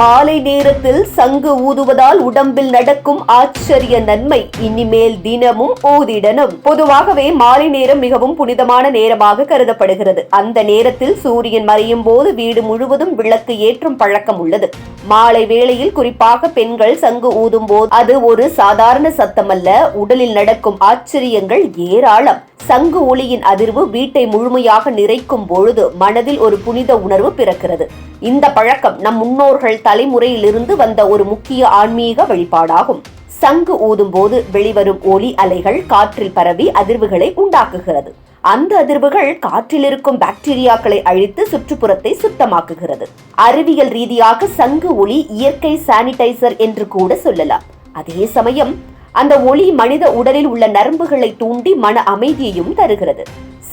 மாலை நேரத்தில் சங்கு ஊதுவதால் உடம்பில் நடக்கும் ஆச்சரிய நன்மை இனிமேல் தினமும் ஊதிடணும். பொதுவாகவே மாலை நேரம் மிகவும் புனிதமான நேரமாக கருதப்படுகிறது. அந்த நேரத்தில் சூரியன் மறையும் போது வீடு முழுவதும் விளக்கு ஏற்றும் பழக்கம் உள்ளது. மாலை வேளையில் குறிப்பாக பெண்கள் சங்கு ஊதும் போது அது ஒரு சாதாரண சத்தமல்ல. உடலில் நடக்கும் ஆச்சரியங்கள் ஏராளம். சங்கு ஒளியின் அதிர்வு வீட்டை முழுமையாக நிறைக்கும் பொழுது மனதில் ஒரு புனித உணர்வு பிறக்கிறது. இந்த பழக்கம் நம் முன்னோர்கள் தலைமுறையிலிருந்து வந்த ஒரு முக்கிய ஆன்மீக வழிபாடாகும். சங்கு ஊதும் போது வெளிவரும் ஒலி அலைகள் காற்றில் பரவி அதிர்வுகளை உண்டாக்குகிறது. அந்த அதிர்வுகள் காற்றில் இருக்கும் பாக்டீரியாக்களை அழித்து சுற்றுப்புறத்தை சுத்தமாக்குகிறது. அறிவியல் ரீதியாக சங்கு ஒளி இயற்கை சானிடைசர் என்று கூட சொல்லலாம். அதே சமயம் அந்த ஒளி மனித உடலில் உள்ள நரம்புகளை தூண்டி மன அமைதியையும் தருகிறது.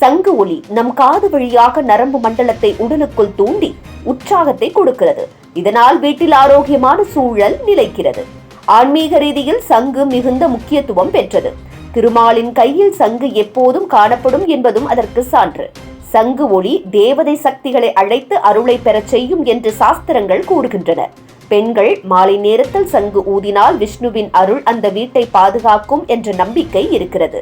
சங்கு ஒளி நம் காது வழியாக நரம்பு மண்டலத்தை உடலுக்குள் தூண்டி உற்சாகத்தை கொடுக்கிறது. இதனால் வீட்டில் ஆரோக்கியமான சூழல் நிலைக்கிறது. ஆன்மீக ரீதியில் சங்கு மிகுந்த முக்கியத்துவம் பெற்றது. திருமாலின் கையில் சங்கு எப்போதும் காணப்படும் என்பதும் அதற்கு சான்று. சங்கு ஒளி தேவதை சக்திகளை அழைத்து அருளை பெறச் செய்யும் என்று சாஸ்திரங்கள் கூறுகின்றன. பெண்கள் மாலை நேரத்தில் சங்கு ஊதினால் விஷ்ணுவின் அருள் அந்த வீட்டை பாதுகாக்கும் என்ற நம்பிக்கை இருக்கிறது.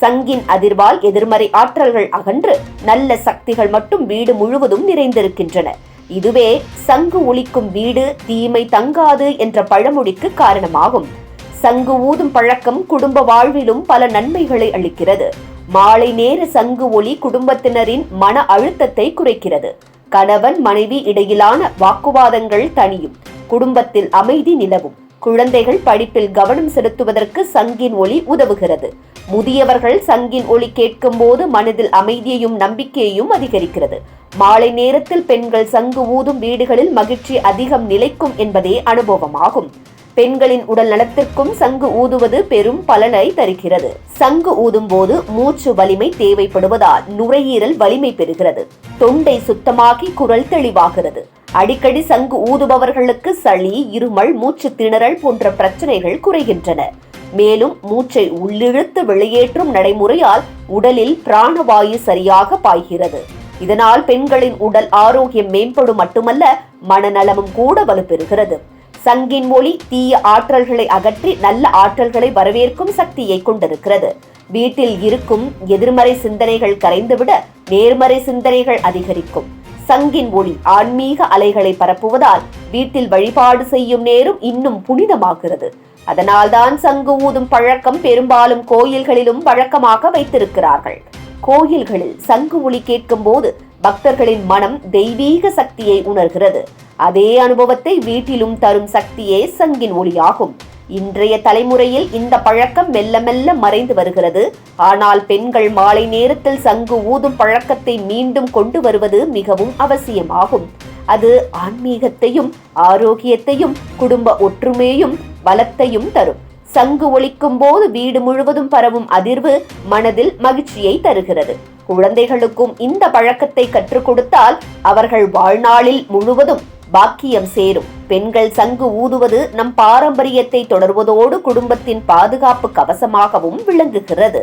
சங்கின் அதிர்வால் எதிர்மறை ஆற்றல்கள் அகன்று நல்ல சக்திகள் மட்டும் வீடு முழுவதும் நிறைந்திருக்கின்றன. இதுவே சங்கு ஒழிக்கும் வீடு தீமை தங்காது என்ற பழமொழிக்கு காரணமாகும். சங்கு ஊதும் பழக்கம் குடும்ப வாழ்விலும் பல நன்மைகளை அளிக்கிறது. மாலை நேர சங்கு ஒளி குடும்பத்தினரின் மன அழுத்தத்தை குறைக்கிறது. கணவன் மனைவி இடையிலான வாக்குவாதங்கள் தனியும் குடும்பத்தில் அமைதி நிலவும். குழந்தைகள் படிப்பில் கவனம் செலுத்துவதற்கு சங்கின் ஒளி உதவுகிறது. முதியவர்கள் சங்கின் ஒளி கேட்கும் போது மனதில் அமைதியையும் நம்பிக்கையையும் அதிகரிக்கிறது. மாலை நேரத்தில் பெண்கள் சங்கு ஊதும் வீடுகளில் மகிழ்ச்சி அதிகம் நிலைக்கும் என்பதே அனுபவமாகும். பெண்களின் உடல் நலத்திற்கும் சங்கு ஊதுவது பெரும் பலனை தருகிறது. சங்கு ஊதும் போது மூச்சு வலிமை தேவைப்படுவதால் நுரையீரல் வலிமை பெறுகிறது. தொண்டை சுத்தமாகி குரல் தெளிவாகிறது. அடிக்கடி சங்கு ஊதுபவர்களுக்கு சளி இருமல் மூச்சு திணறல் போன்ற பிரச்சனைகள் குறைகின்றன. மேலும் மூச்சை உள்ளிழுத்து வெளியேற்றும் நடைமுறையால் உடலில் பிராணவாயு சரியாக பாய்கிறது. இதனால் பெண்களின் உடல் ஆரோக்கியம் மேம்படும் மட்டுமல்ல மனநலமும் கூட வலுப்பெறுகிறது. சங்கின் மொழி தீய ஆற்றல்களை அகற்றி நல்ல ஆற்றல்களை வரவேற்கும் சக்தியை கொண்டிருக்கிறது. வீட்டில் இருக்கும் எதிர்மறை சிந்தனைகள் கரைந்துவிட நேர்மறை சிந்தனைகள் அதிகரிக்கும். சங்கின் ஒளி ஆன்மீக அலைகளை பரப்புவதால் வீட்டில் வழிபாடு செய்யும் நேரம் இன்னும் புனிதமாகிறது. அதனால்தான் சங்கு ஊதும் பழக்கம் பெரும்பாலும் கோயில்களிலும் வழக்கமாக வைத்திருக்கிறார்கள். கோயில்களில் சங்கு ஒளி கேட்கும் போது பக்தர்களின் மனம் தெய்வீக சக்தியை உணர்கிறது. அதே அனுபவத்தை வீட்டிலும் தரும் சக்தியே சங்கின் ஒளியாகும். இன்றைய தலைமுறையில் இந்த பழக்கம் மெல்ல மெல்ல மறைந்து வருகிறது. ஆனால் பெண்கள் மாலை நேரத்தில் சங்கு ஊதும் பழக்கத்தை மீண்டும் கொண்டு வருவது மிகவும் அவசியமாகும். அது ஆன்மீகத்தையும் ஆரோக்கியத்தையும் குடும்ப ஒற்றுமையும் பலத்தையும் தரும். சங்கு ஒழிக்கும் போது வீடு முழுவதும் பரவும் அதிர்வு மனதில் மகிழ்ச்சியை தருகிறது. குழந்தைகளுக்கும் இந்த பழக்கத்தை கற்றுக் கொடுத்தால் அவர்கள் வாழ்நாளில் முழுவதும் பாக்கியம் சேரும். பெண்கள் சங்கு ஊதுவது நம் பாரம்பரியத்தை தொடர்வதோடு குடும்பத்தின் பாதுகாப்பு கவசமாகவும் விளங்குகிறது.